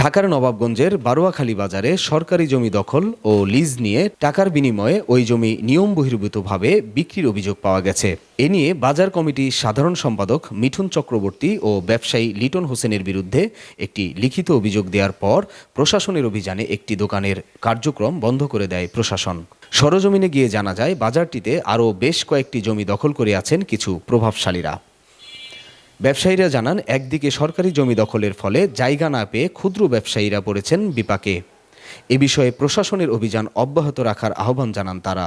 ঢাকার নবাবগঞ্জের বারোয়াখালী বাজারে সরকারি জমি দখল ও লিজ নিয়ে টাকার বিনিময়ে ওই জমি নিয়ম বহির্ভূতভাবে বিক্রির অভিযোগ পাওয়া গেছে। এ নিয়ে বাজার কমিটি সাধারণ সম্পাদক মিঠুন চক্রবর্তী ও ব্যবসায়ী লিটন হোসেনের বিরুদ্ধে একটি লিখিত অভিযোগ দেওয়ার পর প্রশাসনের অভিযানে একটি দোকানের কার্যক্রম বন্ধ করে দেয় প্রশাসন। সরজমিনে গিয়ে জানা যায়, বাজারটিতে আরও বেশ কয়েকটি জমি দখল করে আছেন কিছু প্রভাবশালীরা। ব্যবসায়ীরা জানান একদিকে সরকারি জমি দখলের ফলে জায়গা না পেয়ে ক্ষুদ্র ব্যবসায়ীরা পড়েছেন বিপাকে। এ বিষয়ে প্রশাসনের অভিযান অব্যাহত রাখার আহ্বান জানান তারা।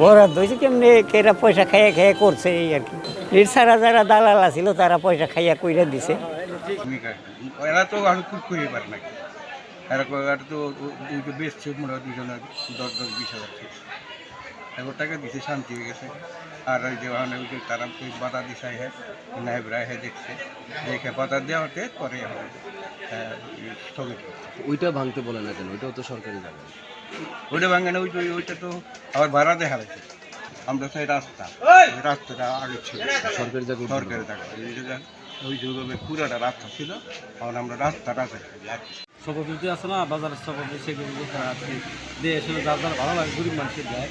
বরাদ্দ হয়েছে কেমনি? কেরা পয়সা খাইয়া খাইয়া করছে এই আর কি। এর ছাড়া যারা দালাল আছিল তারা পয়সা খাইয়া কইরা দিছে। এরা তো আর খুব করে পারে নাকি? এরা তো দুইটা মনে হয় দুজনে দশ দশ বিশ হাজার। এবার টাকা দিছে শান্তি হয়ে গেছে। আর ওই যে ওখানে ওই যে তারা ওই বাধা দিছে হ্যাঁ নাইবরা হ্যাঁ দেখছে। দেখে বাধা দেওয়া হতে পরে আহ, স্থগিত ওইটা ভাঙতে বলে না কেন? ওইটাও তো সরকারি জায়গা। ওইটা ভাঙে না ওই ওইটা তো আবার ভাড়া দেখা যাচ্ছে আমরা চাই রাস্তা রাস্তাটা আগে ছিল। সরকারি জায়গা সরকারি টাকা ওই যে ওই যে পুরাটা রাস্তা ছিল এখন আমরা রাস্তাটা কি। আছে না বাজারের সভাপতি সেগুলো দিয়ে আসলে যার যার ভালো লাগে গরিব মানুষের দেয়।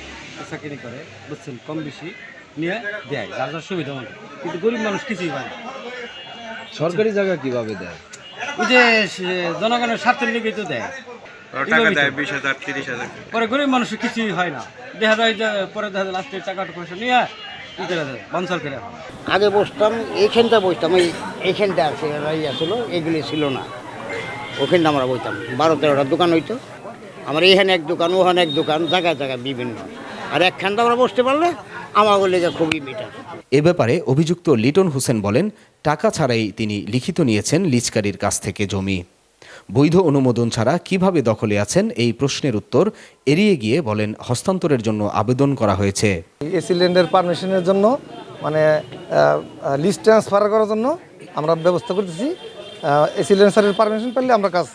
চাকরি করে বুঝছেন কম বেশি নিয়ে দেয় যার যার সুবিধা মতো। কিন্তু গরিব মানুষ কিছুই পায় না। সরকারি জায়গা কীভাবে দেয়? ওই যে জনগণের স্বার্থের লেগে তো দেয়। পরে গরিব মানুষের কিছুই হয় না। দেখা যায় যে পরে দেখা যায় লাস্টে টাকা পয়সা নিয়ে আগে বসতাম এইখানটা বসতাম এই এইখানটা আছে ইয়া ছিল এগুলি ছিল না। ওখানটা আমরা বসতাম বারো তেরোটা দোকান হইতো। আমার এখানে এক দোকান ওখানে এক দোকান জায়গায় জায়গায় বিভিন্ন। আর একখানটা আমরা বসতে পারলে আমার লেগে খুবই বেটার এ ব্যাপারে অভিযুক্ত লিটন হোসেন বলেন টাকা ছাড়াই তিনি লিখিত নিয়েছেন লিজকারীর কাছ থেকে জমি। বৈধ অনুমোদন ছাড়া কীভাবে দখলে আছেন এই প্রশ্নের উত্তর এড়িয়ে গিয়ে বলেন হস্তান্তরের জন্য আবেদন করা হয়েছে। এই সিলিন্ডার পারমিশনের জন্য মানে লিস্ট ট্রান্সফার করার জন্য আমরা ব্যবস্থা করতেছি। এই সিলিন্ডারের পারমিশন পেলে আমরা কাজ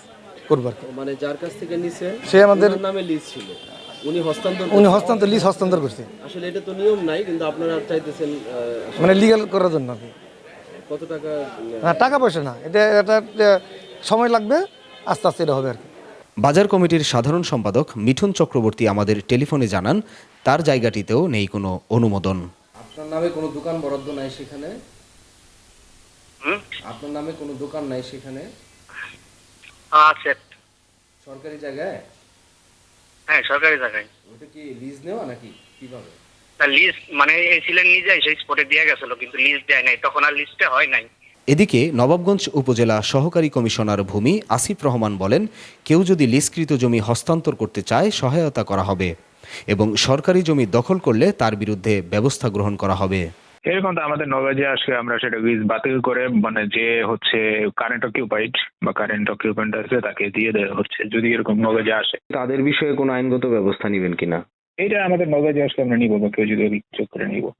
করব মানে যার কাছ থেকে নিছেন সে আমাদের নামে লিজ ছিল। উনি হস্তান্তর উনি হস্তান্তর লিস্ট হস্তান্তর করছে। আসলে এটা তো নিয়ম নাই কিন্তু আপনারা চাইতেছেন মানে লিগাল করার জন্য কত টাকা? না টাকা পয়সা না এটা এটা এটা সময় লাগবে আস্তে আস্তে এটা হবে আর কি। বাজার কমিটির সাধারণ সম্পাদক মিঠুন চক্রবর্তী আমাদের টেলিফোনে জানান তার জায়গাটিতেও নেই কোনো অনুমোদন। আপনার নামে কোনো দোকান বরাদ্দ নাই সেখানে? আপনার নামে কোনো দোকান নাই সেখানে? আছে। সরকারি জায়গায়? হ্যাঁ সরকারি জায়গায়। ওটা কি লিজ নেওয়া নাকি? কীভাবে? তার লিস্ট মানে ছিলেন নিজেই সেই স্পটে দিয়ে গেছিল কিন্তু লিস্ট দেয় নাই। তখন আর লিস্টে হয় নাই। এদিকে নবাবগঞ্জ উপজেলা সহকারী কমিশনার ভূমি আসিফ রহমান বলেন কেউ যদি লিজকৃত জমি হস্তান্তর করতে চায় সহায়তা করা হবে এবং সরকারি জমি দখল করলে তার বিরুদ্ধে ব্যবস্থা গ্রহণ করা হবে। এরকম তো আমাদের নলেজে আসলে আমরা সেটা উইজ বাতিল করে মানে যে হচ্ছে কারেন্ট অকিউপাইড বা কারেন্ট অকিউপেন্ট আছে তাকে দিয়ে দেওয়া হচ্ছে যদি এরকম নলেজে আসে। তাদের বিষয়ে কোনো আইনগত ব্যবস্থা নেবেন কিনা? এটা আমাদের নলেজে আসলে আমরা নিব বা কেউ যদি অভিযোগ করে নিব।